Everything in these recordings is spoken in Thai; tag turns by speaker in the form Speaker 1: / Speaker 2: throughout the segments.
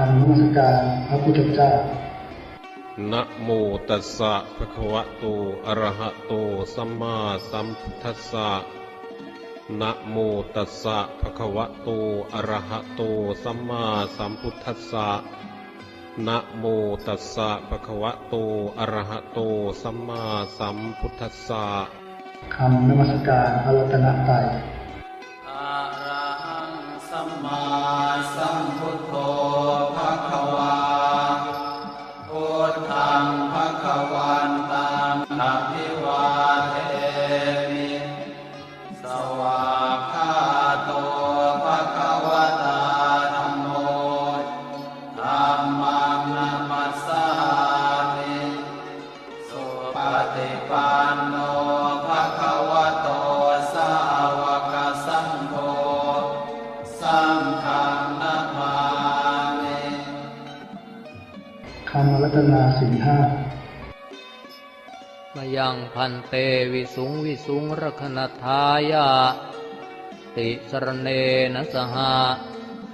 Speaker 1: การพระพุทธเจ้า
Speaker 2: นะโมตัสสะภะคะวะโต อะระหะโต สัมมาสัมพุทธัสสะนะโมตัสสะภะคะวะโต อะระหะโต สัมมาสัมพุทธัสสะนะโมตัสสะภะคะวะโต อะระหะโต สัมมาสัมพุทธัสสะ
Speaker 1: คำนมัสการพระรัตนตรัย
Speaker 3: อะระหังสัมมาสัม ม
Speaker 4: ยังพันเตวิสุงวิสุงรคณทายาติสรเนนะสหะ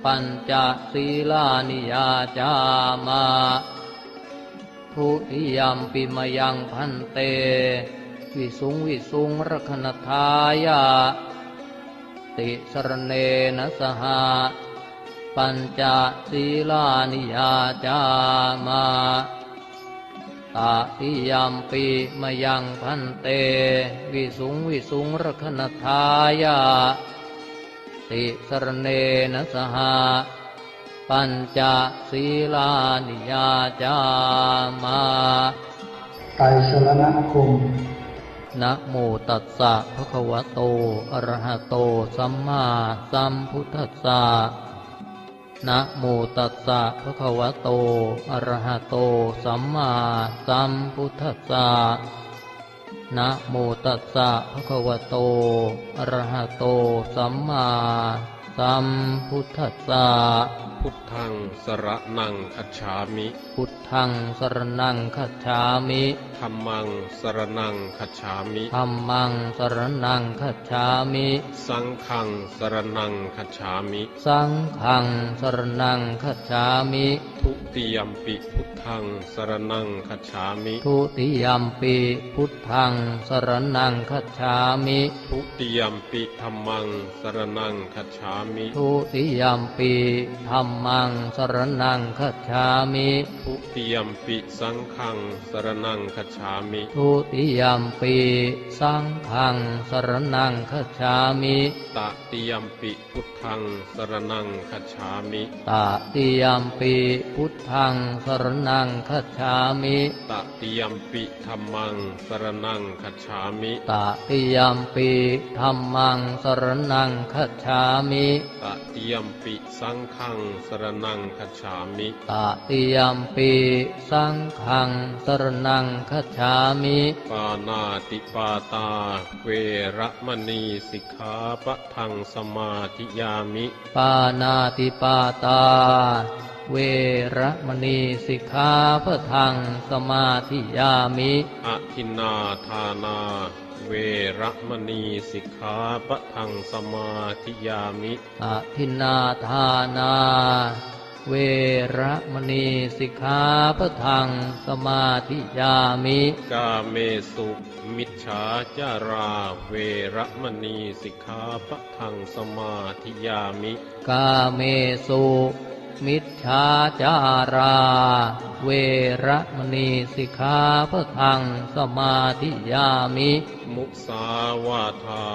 Speaker 4: ปัญจศีลานิยาจามาทุติยมปิมยังพันเต วิสุงวิสุงรคณทายาติสรเนนะสหะปัญจศีลานิยาจามา ตาติยามปีมายังพันเต วิสุงวิสุงรคณทายาติสรเนนะสหะปัญจศีลานิยาจามา
Speaker 1: ไตรสรณคม
Speaker 4: นะโมตัสสะภะคะวะโต อะระหะโต สัมมาสัมพุทธัสสะ นะโมตัสสะภะคะวะโต อะระหะโต สัมมาสัมพุทธัสสะ นะโมตัสสะภะคะวะโต อะระหะโต สัมมาสัมพุทธัสสะ
Speaker 2: พุทธังสระนังคัจฉามิ
Speaker 4: พุทธังสรนังคัจฉามิ
Speaker 2: ธัมมังสรนังคัจฉามิ
Speaker 4: ธัมมังสรนังคัจฉามิ
Speaker 2: สังฆังสรนังคัจฉามิ
Speaker 4: สังฆังสรนังคัจฉามิ
Speaker 2: ทุติยมปิพุทธังสรนังคัจฉามิ
Speaker 4: ทุติยมปีพุทธังสรนังคัจฉามิ
Speaker 2: ทุติยมปิธรรมังสรนังคัจฉามิ
Speaker 4: ทุติยมปีธรรมังสรนังคัจฉามิ
Speaker 2: ทุติยมปิสังฆังสรนังคัจฉามิ
Speaker 4: ทุติยมปีสังฆังสรนังคัจฉามิ
Speaker 2: ตติยมปิพุทธังสรนังคัจฉามิ
Speaker 4: ตติยมปีพุทธังสรนังคัจฉามิ
Speaker 2: ตติยมปิธรรมังสรนังคัจฉามิ
Speaker 4: ตติยมปีธรรมังสรนังคัจฉามิ
Speaker 2: ตติยมปิสังฆังสรนังคัจฉามิ
Speaker 4: ตติยมปีสังฆังสรนังคัจฉามิ
Speaker 2: ปานาติปาตา เวระมณีสิกขาปะทังสมาธิยามิ
Speaker 4: ปานาติปาตา เวระมณีสิกขาพะทังสมาธิยามิ
Speaker 2: อทินนาทานาเวระมณีสิกขาปะทังสมาธิยามิ
Speaker 4: อทินนาทานา เวระมณีสิกขาพะทังสมาธิยามิ
Speaker 2: กาเมสุมิจฉาจารา เวระมณีสิกขาปะทังสมาธิยามิ
Speaker 4: กาเมสุ มิจฉาจารา เวระมณีสิกขาพะทังสมาธิยามิ
Speaker 2: มุสาวาทา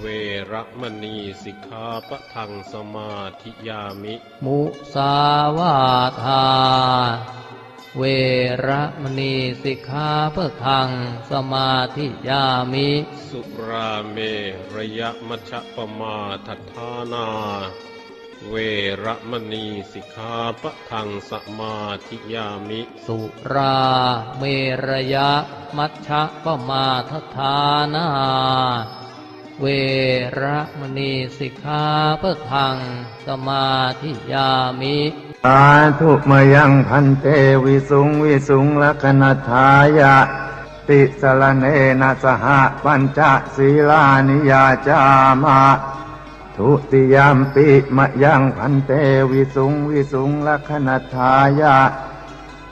Speaker 2: เวระมณีสิกขาปะทังสมาธิยามิ
Speaker 4: มุสาวาทา เวระมณีสิกขาพะทังสมาธิยามิ
Speaker 2: สุราเมระยะมัชฌปมาทัฏฐานา เวระมณีสิกขาปะทังสมาธิยามิ
Speaker 4: สุราเมรยะมัชฌะปมาทฐานาเวระมณีสิกขาพะทังสมาธิยามิ
Speaker 5: สาธุมยังพันเตวิสุงวิสุงลักนทายะ ติสรเนนะสหปัญจศีลานิยาจามา ทุติยามปิมะยังพันเตวิสุงวิสุงลักขณทายะ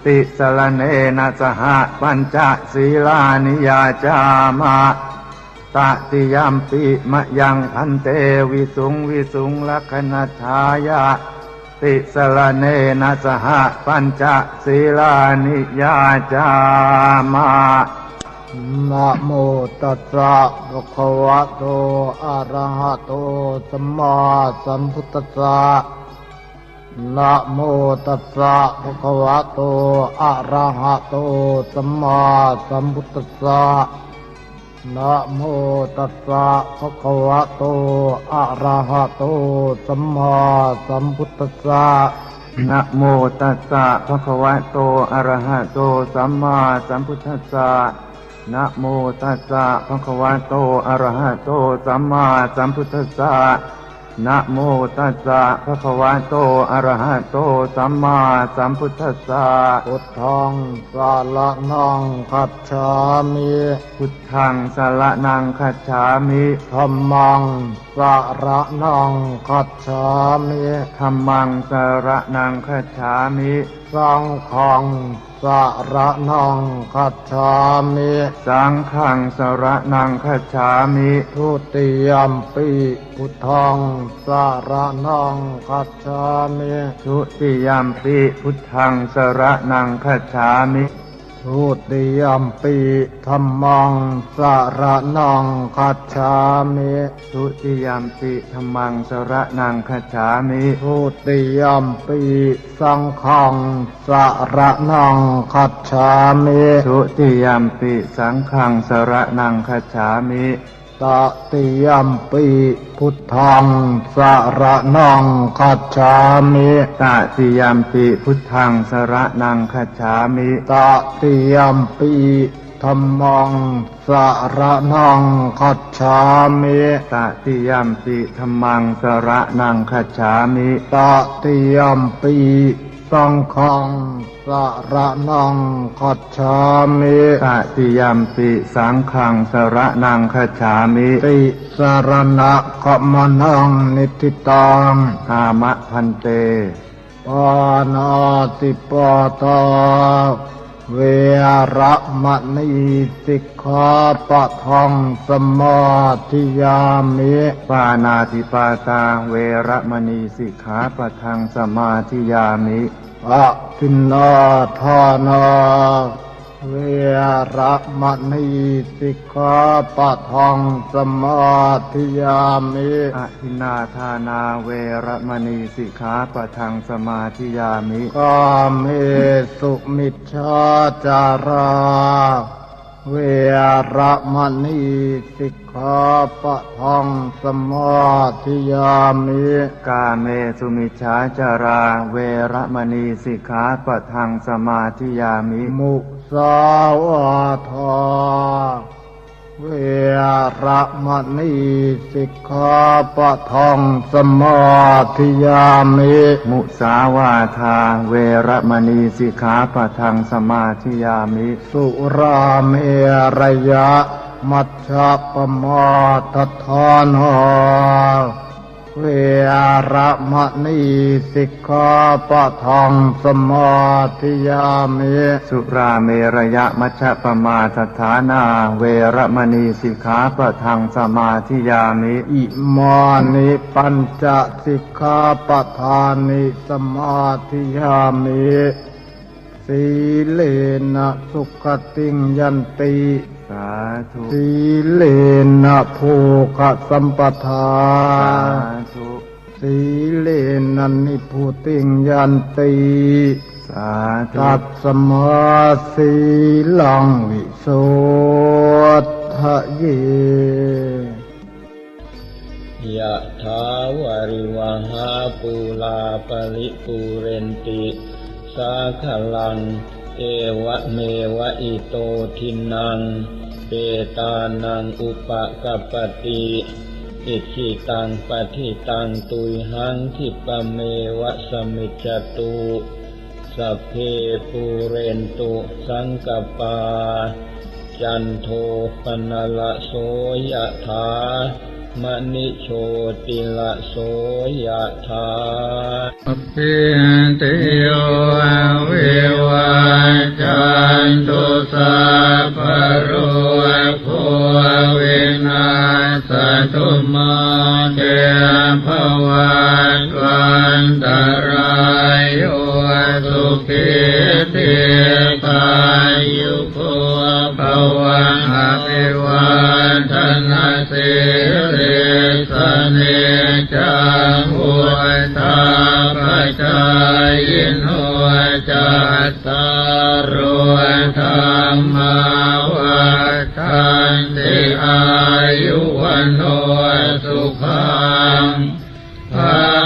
Speaker 5: ติสรณเนนะสหปัญจศีลานิยาจามะตติยามปิมะยังพันเตวิสุงวิสุงลักขณทายะ ติสรณเนนะสหปัญจศีลานิยาจามะ
Speaker 1: นะโมตัสสะภะคะวะโต อะระหะโต สัมมาสัมพุทธัสสะนะโมตัสสะภะคะวะโต อะระหะโต สัมมาสัมพุทธัสสะนะโมตัสสะภะคะวะโต อะระหะโต สัมมาสัมพุทธัสสะ
Speaker 5: นะโมตัสสะภะคะวะโต อะระหะโต สัมมาสัมพุทธัสสะ นะโมตัสสะภะคะวะโต อะระหะโต สัมมาสัมพุทธัสสะนะโมตัสสะภะคะวะโต อะระหะโต สัมมาสัมพุทธัสสะ
Speaker 1: พุทธังสารนังคัจฉามิ
Speaker 5: พุทธังสารนังคัจฉามิ
Speaker 1: ธัมมังสารนังคัจฉามิ
Speaker 5: ธัมมังสารนังคัจฉามิ
Speaker 1: สังฆังสารนังคัจฉามิ
Speaker 5: สังฆังสารนังคัจฉามิ
Speaker 1: ทุติยมปิพุทธังสารนังคัจฉามิ
Speaker 5: ทุติยามปิพุทธังสารนังคัจฉามิ
Speaker 1: ทุติยมปีธรรมังสารนังคัจฉามิ
Speaker 5: ทุติยมปีธรรมังสารนังคัจฉามิ
Speaker 1: ทุติยมปีสังฆังสารนังคัจฉามิ
Speaker 5: ทุติยมปีสังฆังสารนังคัจฉามิ
Speaker 1: ตติยมปิพุทธังสารนังคัจฉามิ
Speaker 5: ตติยมปิพุทธังสารนังคัจฉามิ
Speaker 1: ตติยมปิธัมมังสารนังคัจฉามิ
Speaker 5: ตติยมปิธรรมังสารนังคัจฉามิ
Speaker 1: ตติยมปิสังฆัง สารนังคัจฉามิ
Speaker 5: ตติยามปิสังฆังสารนังคัจฉามิ
Speaker 1: ติสารณะขมนังนิติตัง
Speaker 5: อามะพันเต
Speaker 1: ปานาติปาตา เวระมณีสิกขาปะทองสมาธิยามิ
Speaker 5: ปานาติปาตาเวระมณีสิกขาปะทังสมาธิยามิ
Speaker 1: อะทินนาทานา เวระมณีสิกขาปะทังสมาธิยามิ
Speaker 5: อทินนาทานาเวระมณีสิกขาปะทังสมาธิยามิ
Speaker 1: กาเมสุมิชฌาจาราเวระมณีสิกขาปะทังสมาธิยามิ
Speaker 5: กาเมสุมิชฌาจารา เวระมณีสิกขาปะทังสมาธิยามิ
Speaker 1: มุ สาวาทาเวรมณีสิกขาปะทังสมาธิยามิ
Speaker 5: มุสาวาทาเวรมณีสิกขาปะทังสมาธิยามิ
Speaker 1: สุราเมรยะ มัชฌะปมาทฐานหา เวระมณีสิกขาปะทังสมาธิยามิ
Speaker 5: สุราเมระยะมัชะปมาสถานา เวระมณีสิกขาปะทังสมาธิยามิ
Speaker 1: อิมานิปัญจสิกขาปทานิสมาธิยามิสีเลนะสุขติงยันติ
Speaker 5: สาธุ
Speaker 1: สีเลนะภูคสัมปทา
Speaker 5: สาธุ
Speaker 1: สีเลนะนิพุติงยันติ
Speaker 5: สาธุ
Speaker 1: ตัดสมาสีลังวิโสทะเย
Speaker 6: ยะถาวาริวหาปูลาปริปูเรนติ สาขลัง เอวะเมวะอิโตทินังเปตานังอุปกปปติอิชิตังปฏิตังตุยหังทิปเมวะสมิจจตุสัพเพปูเรนตุสังกปา จันโทปนละโสยะถา มณิโชติละโสยธา
Speaker 7: พิติโยวิวัจจันตุสัพโรโควินาสตุมาเตภวันวันตรายโยสุขิติกายุโกภวันอภิวัน Amen.